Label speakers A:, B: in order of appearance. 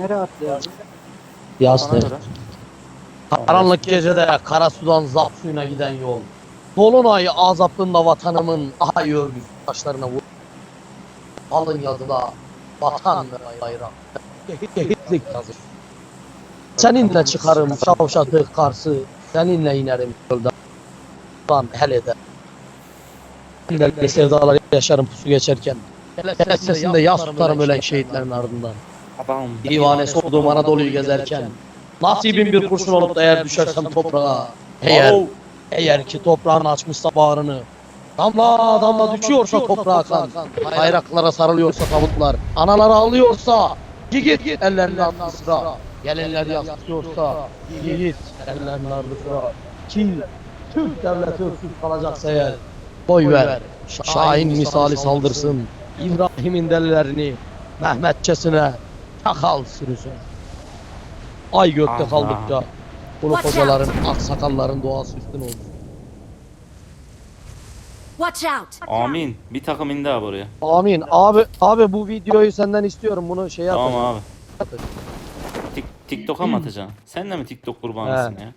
A: Nereye atlıyor?
B: Bana göre.
C: Karanlık gecede kara sudan zap suyuna giden yol. Dolunay azaplığında vatanımın ay örgüsü taşlarına vur. Alın yazıda vatan ve bayrak. Şehitlik yazır. Seninle çıkarım şavşatık karşı. Seninle inerim yolda. Lan hele de. Seninle sevdalar yaşarım pusu geçerken. Sesinde yas tutarım ölen şehitlerin ardından.
B: Adam.
C: Divanesi olduğum Anadolu'yu gezerken Nasibim bir kurşun olup da eğer düşersem toprağa Eğer, eğer ki toprağın açmışsa bağrını. Damla damla düşüyorsa toprağa kan. Bayraklara sarılıyorsa tabutlar. Analar ağlıyorsa Yiğit ellerini atlı sıra. Gelinler yaslıyorsa Yiğit ellerini atlı sıra. Türk devleti öksüz kalacaksa eğer Boy ver. Şahin misali saldırsın. İbrahim'in delilerini Mehmetçesine Çakal sürüsün Ay gökte
B: Aha.
C: kaldıkça
D: Watch
C: kocaların, aksakalların duası üstün olsun.
D: Watch out!
B: Amin. Bir takım indi abi oraya.
C: Amin. Abi abi bu videoyu senden istiyorum. Bunu şey yap.
B: Tamam abi. Tik TikTok'a mı atacaksın? Sen de mi TikTok kurbanısın ya?